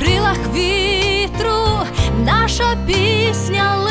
крилах вітру наша пісня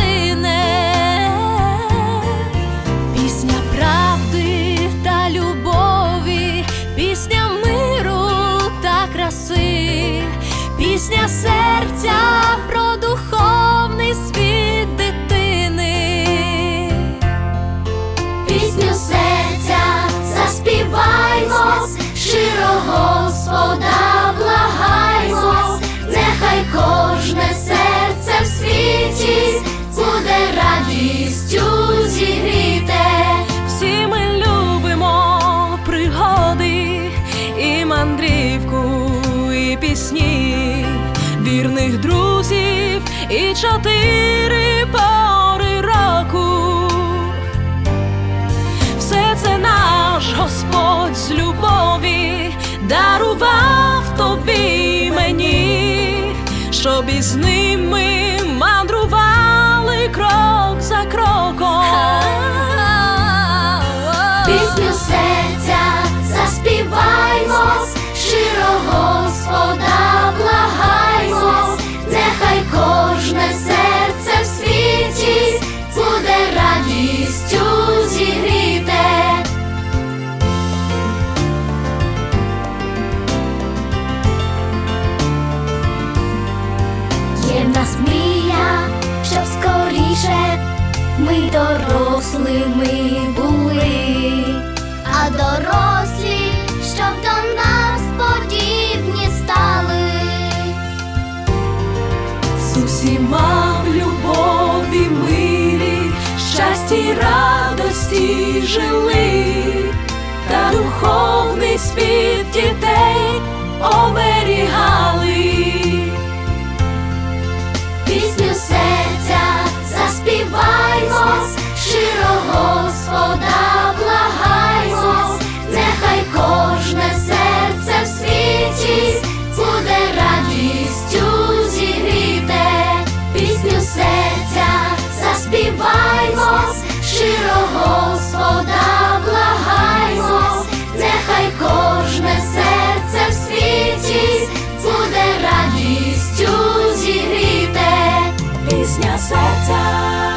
пісні вірних друзів, і чотири пори року. Все це наш Господь з любові дарував тобі мені, щоб із ним ми мандрували крок за кроком. Дорослими були, а дорослі, щоб до нас подібні стали. З усіма в любові мирі, щасті й радості жили, та духовний світ серця.